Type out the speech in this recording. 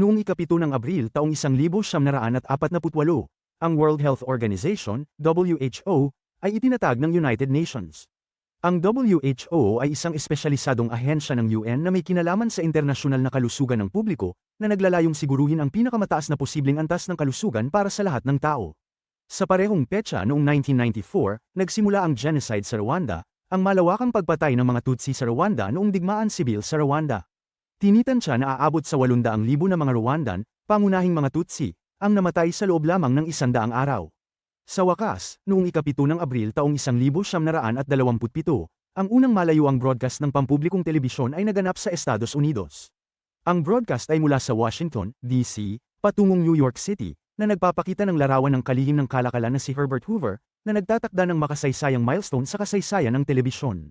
Noong ikapito ng Abril taong 1948, ang World Health Organization, WHO, ay itinatag ng United Nations. Ang WHO ay isang espesyalisadong ahensya ng UN na may kinalaman sa internasyonal na kalusugan ng publiko, na naglalayong siguruhin ang pinakamataas na posibleng antas ng kalusugan para sa lahat ng tao. Sa parehong petsa noong 1994, nagsimula ang genocide sa Rwanda, ang malawakang pagpatay ng mga Tutsi sa Rwanda noong digmaan sibil sa Rwanda. Tinitansya na aabot sa 800,000 na mga Rwandan, pangunahing mga Tutsi, ang namatay sa loob lamang ng isandaang araw. Sa wakas, noong ikapito ng Abril taong 1927, ang unang malayuang broadcast ng pampublikong telebisyon ay naganap sa Estados Unidos. Ang broadcast ay mula sa Washington, D.C., patungong New York City, na nagpapakita ng larawan ng kalihim ng kalakalan na si Herbert Hoover, na nagtatakda ng makasaysayang milestone sa kasaysayan ng telebisyon.